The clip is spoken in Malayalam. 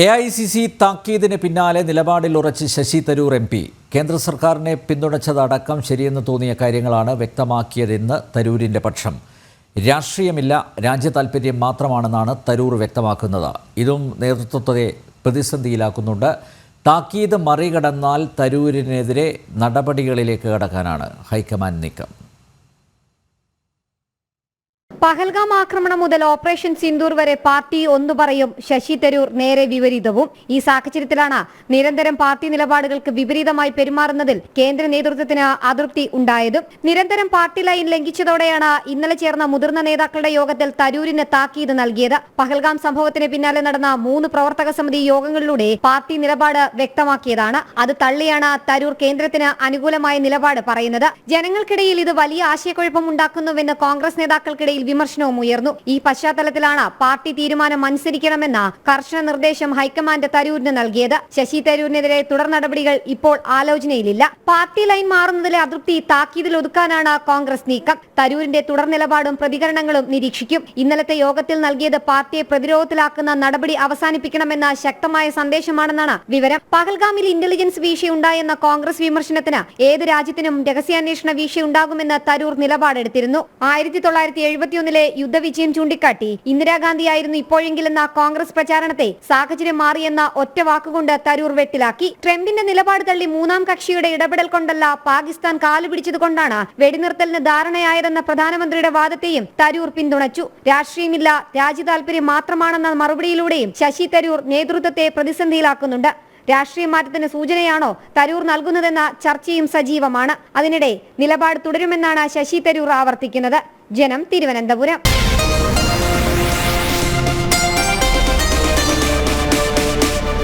എ ഐ സി സി താക്കീതിന് പിന്നാലെ നിലപാടിൽ ഉറച്ച് ശശി തരൂർ എം പി. കേന്ദ്ര സർക്കാരിനെ പിന്തുണച്ചതടക്കം ശരിയെന്ന് തോന്നിയ കാര്യങ്ങളാണ് വ്യക്തമാക്കിയതെന്ന് തരൂരിന്റെ പക്ഷം. രാഷ്ട്രീയമില്ല രാജ്യ താൽപ്പര്യം മാത്രമാണെന്നാണ് തരൂർ വ്യക്തമാക്കുന്നത്. ഇതും നേതൃത്വത്തെ പ്രതിസന്ധിയിലാക്കുന്നുണ്ട്. താക്കീത് മറികടന്നാൽ തരൂരിനെതിരെ നടപടികളിലേക്ക് കടക്കാനാണ് ഹൈക്കമാൻഡ് നീക്കം. പഹൽഗാം ആക്രമണം മുതൽ ഓപ്പറേഷൻ സിന്ദൂർ വരെ പാർട്ടി ഒന്നു പറയും ശശി തരൂർ നേരെ വിപരീതവും. ഈ സാഹചര്യത്തിലാണ് നിരന്തരം പാർട്ടി നിലപാടുകൾക്ക് വിപരീതമായി പെരുമാറുന്നതിൽ കേന്ദ്ര നേതൃത്വത്തിന് അതൃപ്തി ഉണ്ടായതും. നിരന്തരം പാർട്ടി ലൈൻ ലംഘിച്ചതോടെയാണ് ഇന്നലെ ചേർന്ന മുതിർന്ന നേതാക്കളുടെ യോഗത്തിൽ തരൂരിന് താക്കീത് നൽകിയത്. പഹൽഗാം സംഭവത്തിന് പിന്നാലെ നടന്ന മൂന്ന് പ്രവർത്തക സമിതി യോഗങ്ങളിലൂടെ പാർട്ടി നിലപാട് വ്യക്തമാക്കിയതാണ്. അത് തള്ളിയാണ് തരൂർ കേന്ദ്രത്തിന് അനുകൂലമായ നിലപാട് പറയുന്നത്. ജനങ്ങൾക്കിടയിൽ ഇത് വലിയ ആശയക്കുഴപ്പം ഉണ്ടാക്കുന്നുവെന്ന് കോൺഗ്രസ് നേതാക്കൾക്കിടയിൽ വിമർശനവും ഉയർന്നു. ഈ പശ്ചാത്തലത്തിലാണ് പാർട്ടി തീരുമാനം അനുസരിക്കണമെന്ന കർശന നിർദ്ദേശം ഹൈക്കമാൻഡ് തരൂരിന് നൽകിയത്. ശശി തരൂരിനെതിരെ തുടർ നടപടികൾ ഇപ്പോൾ ആലോചനയിലില്ല. പാർട്ടി ലൈൻ മാറുന്നതിലെ അതൃപ്തി താക്കീതിൽ ഒതുക്കാനാണ് കോൺഗ്രസ് നീക്കം. തരൂരിന്റെ തുടർ നിലപാടും പ്രതികരണങ്ങളും നിരീക്ഷിക്കും. ഇന്നലത്തെ യോഗത്തിൽ നൽകിയത് പാർട്ടിയെ പ്രതിരോധത്തിലാക്കുന്ന നടപടി അവസാനിപ്പിക്കണമെന്ന ശക്തമായ സന്ദേശമാണെന്നാണ് വിവരം. പഹൽഗാമിൽ ഇന്റലിജൻസ് വീഴ്ചയുണ്ടായെന്ന കോൺഗ്രസ് വിമർശനത്തിന് ഏത് രാജ്യത്തിനും രഹസ്യാന്വേഷണ വീഴ്ചയുണ്ടാകുമെന്ന് തരൂർ നിലപാടെടുത്തിരുന്നു. ആയിരത്തി തൊള്ളായിരത്തി എഴുപത്തിയൊന്നിലെ യുദ്ധവിജയം ചൂണ്ടിക്കാട്ടി ഇന്ദിരാഗാന്ധി ഇന്ദിരാഗാന്ധിയായിരുന്നു ഇപ്പോഴെങ്കിലെന്ന കോൺഗ്രസ് പ്രചാരണത്തെ സാഹചര്യം മാറിയെന്ന ഒറ്റ വാക്കുകൊണ്ട് തരൂർ വെട്ടിലാക്കി. ട്രംപിന്റെ നിലപാട് തള്ളി മൂന്നാം കക്ഷിയുടെ ഇടപെടൽ കൊണ്ടല്ല പാകിസ്ഥാൻ കാലുപിടിച്ചത് കൊണ്ടാണ് വെടിനിർത്തലിന് ധാരണയായതെന്ന പ്രധാനമന്ത്രിയുടെ വാദത്തെയും തരൂർ പിന്തുണച്ചു. രാഷ്ട്രീയമില്ല രാജ്യ താൽപര്യം മാത്രമാണെന്ന മറുപടിയിലൂടെയും ശശി തരൂർ നേതൃത്വത്തെ പ്രതിസന്ധിയിലാക്കുന്നുണ്ട്. രാഷ്ട്രീയ മാറ്റത്തിന് സൂചനയാണോ തരൂർ നൽകുന്നതെന്ന ചർച്ചയും സജീവമാണ്. അതിനിടെ നിലപാട് തുടരുമെന്നാണ് ശശി തരൂർ ആവർത്തിക്കുന്നത്. ജനം തിരുവനന്തപുരം